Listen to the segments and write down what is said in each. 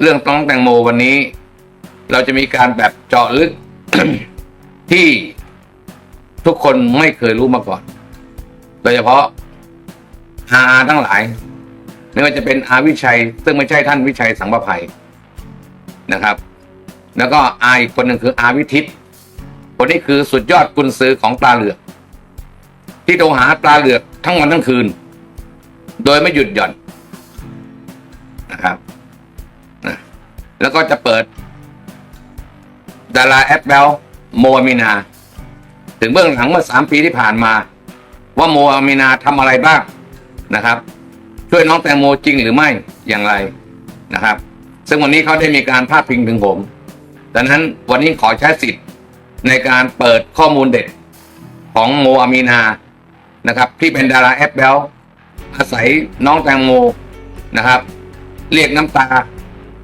เรื่องน้องแตงโมวันนี้ เราจะมีการแบบเจาะลึก ที่ทุกคนไม่เคยรู้มาก่อน โดยเฉพาะอาทั้งหลายไม่ว่าจะเป็นอาวิชัย ซึ่งไม่ใช่ท่านวิชัยสังประภัยนะครับ แล้วก็อาอีกคนหนึ่งคืออาวิทิตคนนี้คือสุดยอดกุนซือของปลาเหลือก ที่โทรหาปลาเหลือกทั้งวันทั้งคืน โดยไม่หยุดหย่อนนะครับ แล้วก็จะเปิด ดาราแอปเบลโมอามินา ถึงเบื้องหลังเมื่อสามปีที่ผ่านมา ว่าโมอามินาทำอะไรบ้างนะครับ ช่วยน้องแตงโมจริงหรือไม่อย่างไรนะครับ ซึ่งวันนี้เขาได้มีการพาดพิงถึงผมดังนั้นวันนี้ขอใช้สิทธิ์ในการเปิดข้อมูลเด็ดของโมอามีนานะครับ ที่เป็นดาราแอปเบลอาศัยน้องแตงโมนะครับ เรียกน้ำตา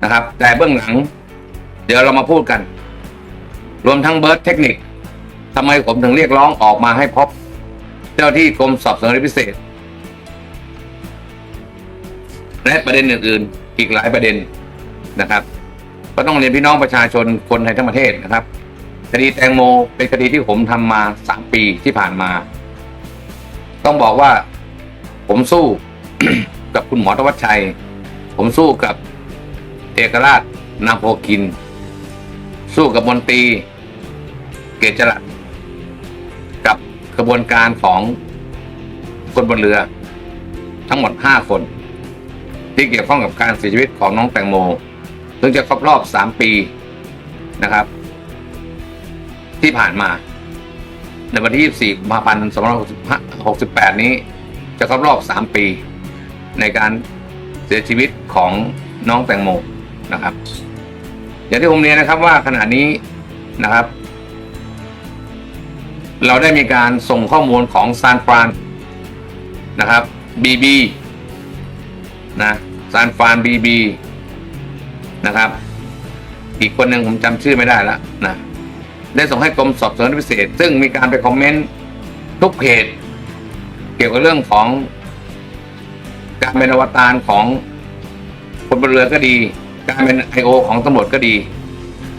นะครับ แต่เบื้องหลัง เดี๋ยวเรามาพูดกัน รวมทั้งเบิร์ดเทคนิคทำไมผมถึงเรียกร้องออกมาให้พบ เจ้าที่กรมสอบสวนพิเศษ และประเด็นอื่นๆ อีกหลายประเด็นนะครับ ก็ต้องเรียนพี่น้องประชาชนคนไทยทั้งประเทศนะครับคดีแตงโมเป็นคดีที่ผมทำมาสามปีที่ผ่านมา ต้องบอกว่า ผมสู้กับคุณหมอธวัชชัย ผมสู้กับ เอกราชนาโพกิน สู้กับมนตรี เกจจรัตกับกระบวนการของคนบนเรือ ทั้งหมดห้าคน ที่เกี่ยวข้องกับการเสียชีวิตของน้องแตงโม ซึ่งจะครบรอบสามปีนะครับ ที่ผ่านมา ในวันที่ 24กุมภาพันธ์2568 นี้ จะครบรอบ 3 ปี ในการเสียชีวิตของน้องแตงโม นะครับ อย่างที่ผมเรียนนะครับว่าขณะนี้นะครับ เราได้มีการส่งข้อมูลของซานฟรานนะครับบีบีนะซานฟรานบีบีนะครับ อีกคนหนึ่งผมจำชื่อไม่ได้แล้วนะได้ส่งให้กรมสอบสวนพิเศษ ซึ่งมีการไปคอมเมนต์ทุกเพจเกี่ยวกับเรื่องของการเป็นอวตารของคนบนเรือก็ดี การเป็นไอโอของตำรวจก็ดี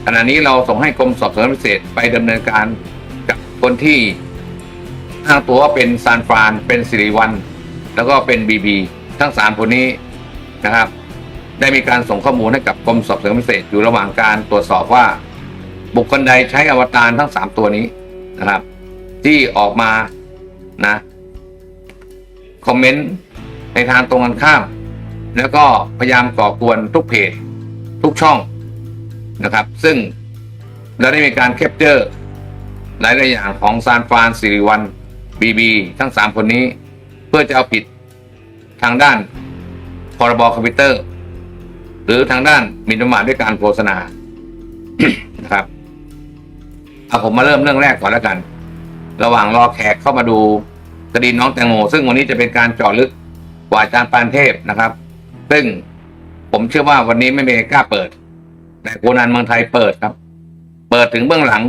ขณะนี้เราส่งให้กรมสอบสวนพิเศษไปดำเนินการกับคนที่อ้างตัวว่าเป็นซานฟราน เป็นสิริวัลแล้วก็เป็นบีบีทั้งสามคนนี้นะครับ ได้มีการส่งข้อมูลให้กับกรมสอบสวนพิเศษอยู่ระหว่างการตรวจสอบว่า บุคคลใดใช้อวตารทั้งสามตัวนี้นะครับ ที่ออกมานะคอมเมนต์ในทางตรงกันข้าม แล้วก็พยายามก่อกวนทุกเพจ ทุกช่องนะครับ ซึ่งเราได้มีการแคปเจอร์หลายๆอย่างของซานฟานสิริวันบีบีทั้งสามคนนี้ เพื่อจะเอาผิดทางด้านพรบคอมพิวเตอร์ หรือทางด้านมินประมาทด้วยการโฆษณานะครับเอาผมมาเริ่มเรื่องแรกก่อนแล้วกัน ระหว่างรอแขกเข้ามาดูคดีน้องแตงโมซึ่งวันนี้จะเป็นการเจาะลึกกว่าอาจารย์ปานเทพนะครับ ซึ่ง ผมเชื่อว่าวันนี้ไม่มีใครกล้าเปิด แต่โคนันเมืองไทยเปิดครับ เปิดถึงเบื้องหลัง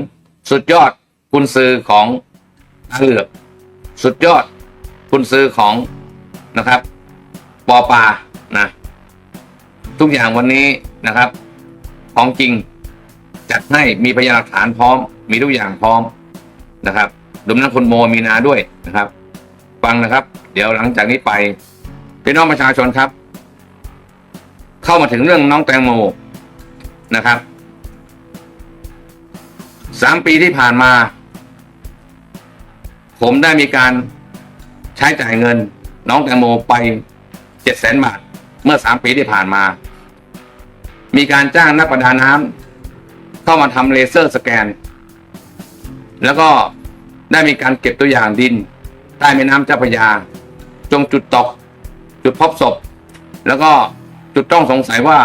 สุดยอดคุณซือของอาเหลือกสุดยอดคุณซือของนะครับ ปอปานะ ทุกอย่างวันนี้นะครับ ของจริงจัดให้มีพยานหลักฐานพร้อม มีทุกอย่างพร้อมนะครับรวมทั้งคุณโมมีนาด้วยนะครับ ฟังนะครับ เดี๋ยวหลังจากนี้ไปพี่น้องประชาชนครับ เข้ามาถึงเรื่องน้องแตงโมนะครับสามปีที่ผ่านมา ผมได้มีการใช้จ่ายเงิน น้องแตงโมไปเจ็ดแสนบาท เมื่อสามปีที่ผ่านมา มีการจ้างนักประดาน้ำเข้ามาทำเลเซอร์สแกน แล้วก็ได้มีการเก็บตัวอย่างดิน ใต้แม่น้ำเจ้าพระยา จงจุดตก จุดพบศพ แล้วก็ จุดต้องสงสัยว่า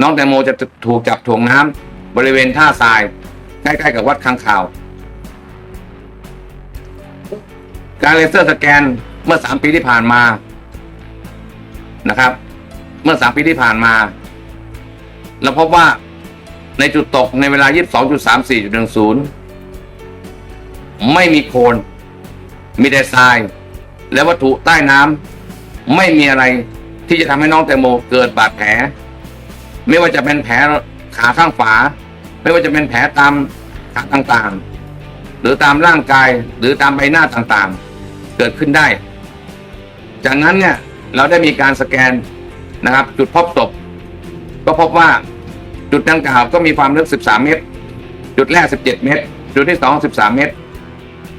น้องแตงโมจะถูกจับถ่วงน้ำบริเวณท่าทราย ใกล้ๆกับวัดค้างคาว การเลเซอร์สแกนเมื่อสามปีที่ผ่านมานะครับ เมื่อสามปีที่ผ่านมาเราพบว่าในจุดตกในเวลา 22.34.10 ไม่มีโคลนมีแต่ทราย และวัตถุใต้น้ำไม่มีอะไร ที่จะทำให้น้องแตงโมเกิดบาดแผล ไม่ว่าจะเป็นแผลขาข้างขวาไม่ว่าจะเป็นแผลตามขาต่างๆ หรือตามร่างกายหรือตามใบหน้าต่างๆ เกิดขึ้นได้ จากนั้นเนี่ยเราได้มีการสแกนนะครับ จุดพบศพก็พบว่าจุดดังกล่าวก็มีความลึก 13 เมตร จุดแรก 17 เมตร จุดที่ 2 13 เมตร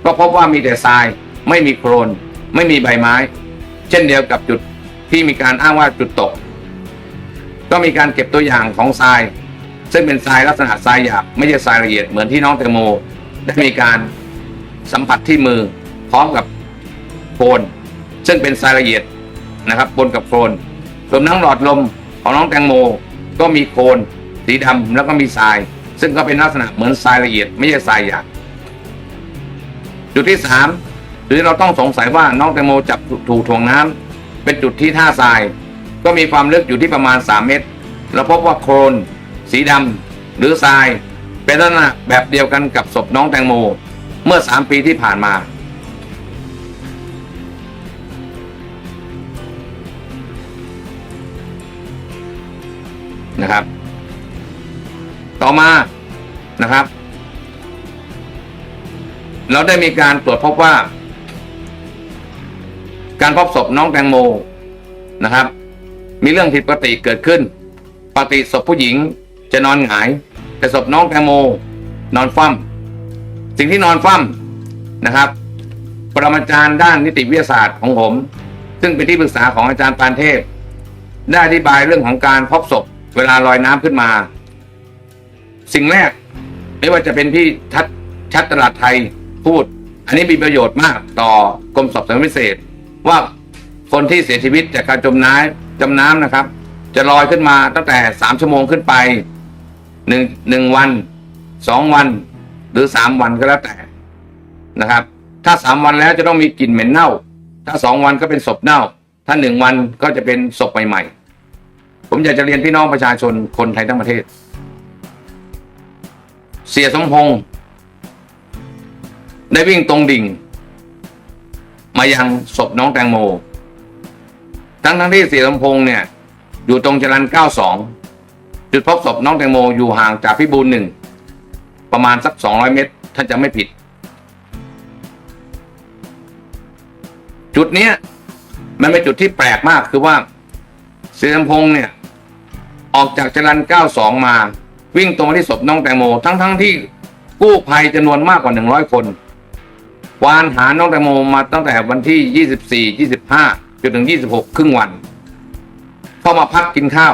ก็พบว่ามีแต่ทราย ไม่มีโครนไม่มีใบไม้ เช่นเดียวกับจุด ที่มีการอ้างว่าจุดตก ก็มีการเก็บตัวอย่างของทราย ซึ่งเป็นทรายลักษณะทรายหยาบไม่ใช่ทรายละเอียดเหมือนที่น้องแตงโม ได้มีการสัมผัสที่มือพร้อมกับโคลนซึ่งเป็นทรายละเอียดนะครับบนกับโคลนรวมทั้งหลอดลมของน้องแตงโม ก็มีโคลนสีดำแล้วก็มีทราย ซึ่งก็เป็นลักษณะเหมือนทรายละเอียด ไม่ใช่ทรายหยาบจุดที่สามหรือเราต้องสงสัยว่าน้องแตงโมจับถูกถ่วงน้ำ เป็นจุดที่ท่าทราย ก็มีความลึกอยู่ที่ประมาณ 3 เมตร เราพบว่าโคลนสีดำหรือทราย เป็นลักษณะแบบเดียวกันกับศพน้องแตงโม เมื่อ 3 ปีที่ผ่านมา นะครับ ต่อมานะครับ เราได้มีการตรวจพบว่า การพบศพน้องแตงโมนะครับ มีเรื่องผิดปกติเกิดขึ้น ปกติศพผู้หญิงจะนอนหงาย แต่ศพน้องแตงโม นอนฟั่มสิ่งที่นอนฟั่มนะครับ ปรมาจารย์ด้านนิติวิทยาศาสตร์ของผม ซึ่งเป็นที่ปรึกษาของอาจารย์ปานเทพ ได้อธิบายเรื่องของการพบศพเวลาลอยน้ำขึ้นมา สิ่งแรกไม่ว่าจะเป็นพี่ทัดชัดตลาดไทยพูด อันนี้มีประโยชน์มากต่อกรมสอบสวนพิเศษ ว่าคนที่เสียชีวิตจากการจมน้ำจมน้ำนะครับ จะลอยขึ้นมาตั้งแต่สามชั่วโมงขึ้นไปหนึ่งหนึ่งวันสองวัน หรือสามวันก็แล้วแต่นะครับ ถ้าสามวันแล้วจะต้องมีกลิ่นเหม็นเน่า ถ้าสองวันก็เป็นศพเน่า ถ้าหนึ่งวันก็จะเป็นศพใหม่ๆ ผมอยากจะเรียนพี่น้องประชาชนคนไทยทั้งประเทศ เสียสมพงษ์ได้วิ่งตรงดิ่ง มายังศพน้องแตงโม ทั้งทั้งที่เสียสมพงษ์เนี่ย อยู่ตรงจรัน 92 จุดพบศพน้องแตงโมอยู่ห่างจากพิบูลหนึ่งประมาณสัก 200 เมตร ถ้าจะไม่ผิด จุดเนี้ยมันเป็นจุดที่แปลกมากคือว่าเสียสมพงษ์เนี่ย ออกจากจรัน 92 มาวิ่งตรงมาที่ศพน้องแตงโม ทั้งทั้งที่กู้ภัยจำนวนมากกว่า 100 คน วานหาน้องแตงโมมาตั้งแต่วันที่ 24 25 จนถึง 26 ครึ่งวัน เข้ามาพักกินข้าว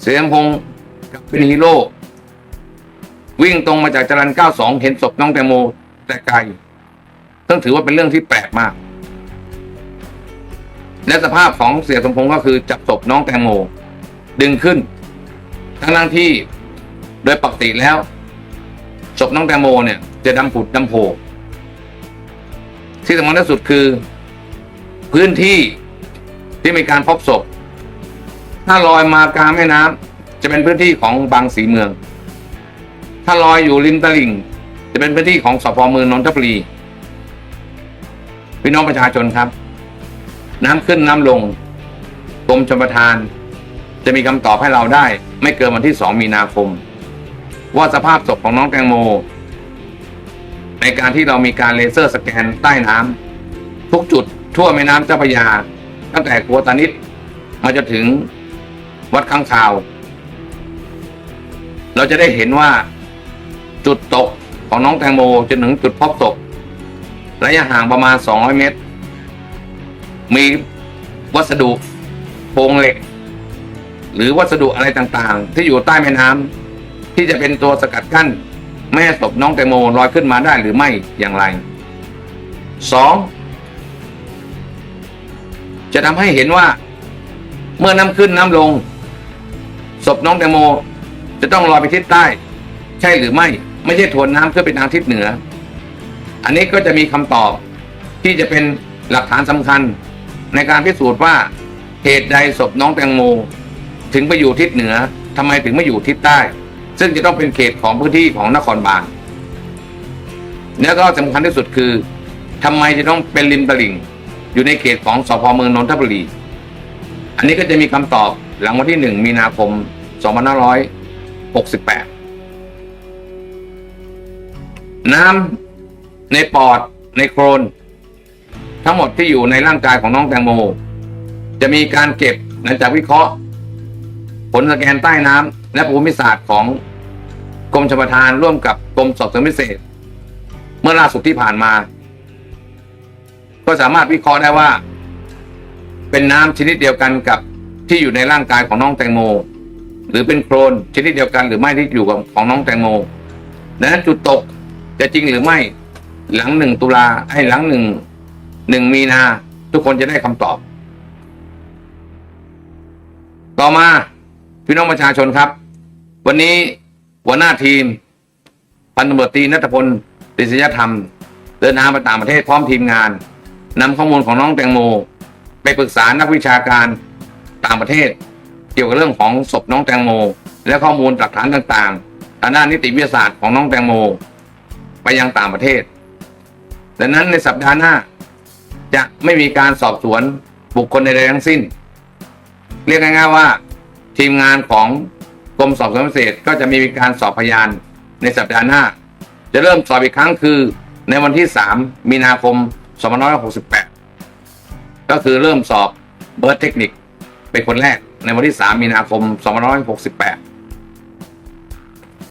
เสียงพงษ์กับเป็นฮีโร่วิ่งตรงมาจากจรัน92 เห็นศพน้องแตงโมแต่ไกลต้องถือว่าเป็นเรื่องที่แปลกมาก และสภาพของเสียสมพงษ์ก็คือจับศพน้องแตงโม ดึงขึ้น ทั้งทั้งที่โดยปกติแล้วศพน้องแตงโมเนี่ย จะดำผุดดำโผ ที่สำคัญที่สุดคือ พื้นที่ที่มีการพบศพ ถ้าลอยมากลางแม่น้ำจะเป็นพื้นที่ของบางสีเมือง ถ้าลอยอยู่ริมตลิ่ง จะเป็นพื้นที่ของสพเมืองนนทบุรีพี่น้องประชาชนครับ น้ำขึ้นน้ำลงกรมชลประทาน จะมีคำตอบให้เราได้ ไม่เกินวันที่สองมีนาคม ว่าสภาพศพของน้องแตงโม ในการที่เรามีการเลเซอร์สแกนใต้น้ำทุกจุดทั่วแม่น้ำเจ้าพระยา ตั้งแต่กัวตานิดมาจนถึงวัดข้างคาว เราจะได้เห็นว่าจุดตกของน้องแตงโมจนถึงจุดพบศพระยะห่างประมาณ 200 เมตร มีวัสดุโครงเหล็ก หรือวัสดุอะไรต่างๆ ที่อยู่ใต้แม่น้ำที่จะเป็นตัวสกัดกั้น ไม่ให้ศพน้องแตงโมลอยขึ้นมาได้หรือไม่อย่างไรสองจะทำให้เห็นว่า เมื่อน้ำขึ้นน้ำลง ศพน้องแตงโมจะต้องลอยไปทิศใต้ ใช่หรือไม่ ไม่ใช่ทวนน้ำขึ้นไปทางทิศเหนือ อันนี้ก็จะมีคำตอบที่จะเป็นหลักฐานสำคัญ ในการพิสูจน์ว่าเหตุใดศพน้องแตงโม ถึงไปอยู่ทิศเหนือทำไมถึงไม่อยู่ทิศใต้ ซึ่งจะต้องเป็นเขตของพื้นที่ของนครบาลแล้วก็สำคัญที่สุดคือทำไมจะต้องเป็นริมตลิ่ง อยู่ในเขตของสพเมืองนนทบุรี อันนี้ก็จะมีคำตอบหลังวันที่หนึ่งมีนาคมน้ำในปอดในโครน ทั้งหมดที่อยู่ในร่างกายของน้องแตงโม จะมีการเก็บหลังจากวิเคราะห์ ผลสแกนใต้น้ำและภูมิศาสตร์ของ กรมชลประทานร่วมกับกรมสอบสวนพิเศษ เมื่อล่าสุดที่ผ่านมา ก็สามารถวิเคราะห์ได้ว่า เป็นน้ำชนิดเดียวกันกับที่อยู่ในร่างกายของน้องแตงโม หรือเป็นโครนชนิดเดียวกันหรือไม่ที่อยู่กับของน้องแตงโมดังนั้นจุดตกจะจริงหรือไม่หลังหนึ่งตุลาไอ้หลังหนึ่งหนึ่งมีนา ทุกคนจะได้คำตอบ ต่อมาพี่น้องประชาชนครับ วันนี้ หัวหน้าทีม พันตำรวจตรีนัทพลติษยธรรม เดินทางไปต่างประเทศพร้อมทีมงานนำข้อมูลของน้องแตงโม ไปปรึกษานักวิชาการต่างประเทศ เกี่ยวกับเรื่องของศพน้องแตงโม และข้อมูลหลักฐานต่างๆทางด้านนิติวิทยาศาสตร์ของน้องแตงโม ไปยังต่างประเทศ ดังนั้นในสัปดาห์หน้า จะไม่มีการสอบสวนบุคคลใดๆทั้งสิ้น เรียกง่ายๆว่า ทีมงานของ กรมสอบสวนพิเศษก็จะมีการสอบพยานในสัปดาห์หน้า จะเริ่มสอบอีกครั้งคือในวันที่ 3 มีนาคม 2568 ก็คือเริ่มสอบเบิร์ดเทคนิคเป็นคนแรกในวันที่ 3 มีนาคม 2568